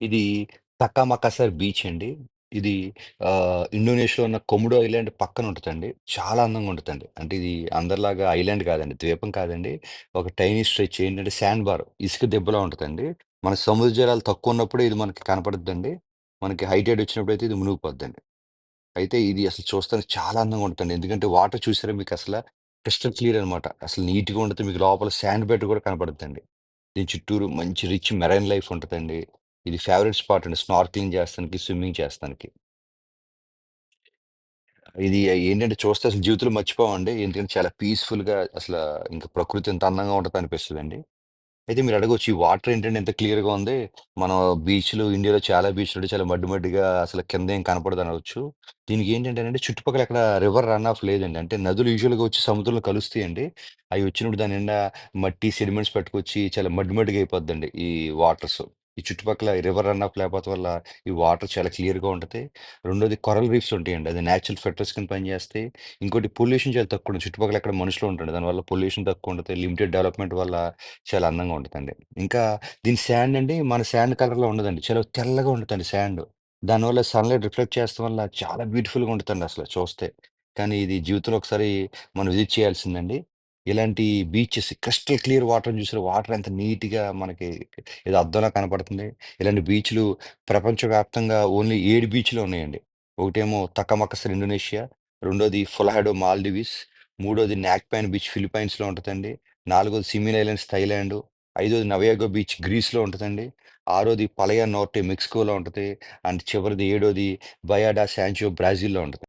ఇది తక్కామక్కసార్ బీచ్ అండి. ఇది ఆహ్, ఇండోనేషియాలో ఉన్న కొమొడో ఐలాండ్ పక్కన ఉంటదండి. చాలా అందంగా ఉంటదండి. అంటే ఇది అందరిలాగా ఐలాండ్ కాదండి. ద్వీపం కాదండి. ఒక టైనీ స్ట్రెచ్ ఏంటంటే శాండ్ బార్ ఇసుక దిబ్బలా ఉంటదండి. మన సముద్ర జలాలు తక్కువ ఉన్నప్పుడే ఇది మనకి కనపడుద్దండి. మనకి హై టైడ్ వచ్చినప్పుడైతే ఇది మునిగిపోద్దండి. అయితే ఇది అసలు చూస్తానికి చాలా అందంగా ఉంటదండి. ఎందుకంటే వాటర్ చూసారా మీకసల క్రిస్టల్ క్లియర్ అనమాట. అసలు నీట్‌గా ఉంటది. మీకు లోపల శాండ్ బెడ్ కూడా కనపడుద్దండి. దీని చుట్టూరు మంచి రిచ్ మెరైన్ లైఫ్ ఉంటదండి. ఇది ఫేవరెట్ స్పాట్ అండి. స్నార్క్లింగ్ చేస్తానికి, స్విమ్మింగ్ చేస్తానికి. ఇది ఏంటంటే చూస్తే అసలు జీవితంలో మర్చిపోమండి. ఎందుకంటే చాలా పీస్‌ఫుల్‌గా అసలు ఇంక ప్రకృతి ఎంత అందంగా ఉంటదనిపిస్తదండి. అయితే మీరు అడగొచ్చు ఈ వాటర్ ఏంటంటే ఇంత క్లియర్‌గా ఉంది. మనం బీచ్‌లు ఇండియాలో చాలా బీచ్‌లుంటాయి. చాలా మడ్డి మడ్డిగా అసలు కిందేం కనపడదనవచ్చు. దీనికి ఏంటంటేనండి చుట్టుపక్కల ఎక్కడ రివర్ రన్ ఆఫ్ లేదండి. అంటే నదులు యూజువల్‌గా వచ్చి సముద్రంలో కలుస్తాయండి. అయి వచ్చినప్పుడు దాని నిండా మట్టి, సెడిమెంట్స్ పట్టుకొచ్చి చాలా మడ్డి మడ్డిగా అయిపోద్దండి ఈ వాటర్స్. ఈ చుట్టుపక్కల రివర్ రన్ ఆఫ్ లేకపోతే వల్ల ఈ వాటర్ చాలా క్లియర్‌గా ఉంటుంది రెండోది కొరల్ రీఫ్స్ ఉంటాయండి. అది న్యాచురల్ ఫిల్టర్స్ కింద పనిచేస్తాయి. ఇంకోటి పొల్యూషన్ చాలా తక్కువ చుట్టుపక్కల ఎక్కడ మనుషులు ఉంటుంది దానివల్ల పొల్యూషన్ తక్కువ ఉంటుంది లిమిటెడ్ డెవలప్‌మెంట్ వల్ల చాలా అందంగా ఉంటుందండి ఇంకా దీని శాండ్ అండి మన శాండ్ కలర్‌లో ఉండదండి. చాలా తెల్లగా ఉంటుందండి శాండ్. దానివల్ల సన్‌లైట్ రిఫ్లెక్ట్ చేస్తడం వల్ల చాలా బ్యూటిఫుల్‌గా ఉంటుందండి అసలు చూస్తే. కానీ ఇది జీవితంలో ఒకసారి మనం విజిట్ చేయాల్సిందండి. ఇలాంటి బీచెస్ క్రిస్టల్ క్లియర్ వాటర్‌ని చూసారా? వాటర్ ఎంత నీట్‌గా మనకి ఏదో అద్దంలా కనపడుతుంది. ఇలాంటి బీచ్‌లు ప్రపంచవ్యాప్తంగా ఓన్లీ 7 బీచ్‌లే ఉన్నాయండి. ఒకటేమో తకమకసర్ ఇండోనేషియా, రెండోది ఫులహాడో మాల్డివిస్, మూడోది నాక్‌పాన్ బీచ్ ఫిలిప్పైన్స్‌లో ఉంటదండి. నాలుగోది సిమిన్ ఐలాండ్స్ థాయిలాండు, ఐదోది నవయాగో బీచ్ గ్రీస్‌లో ఉంటదండి. ఆరోది పలయా నోర్టే మెక్సికోలో ఉంటది. అండ్ చివరిది ఏడోది బయాడా శాంచో బ్రాజిల్‌లో ఉంటది.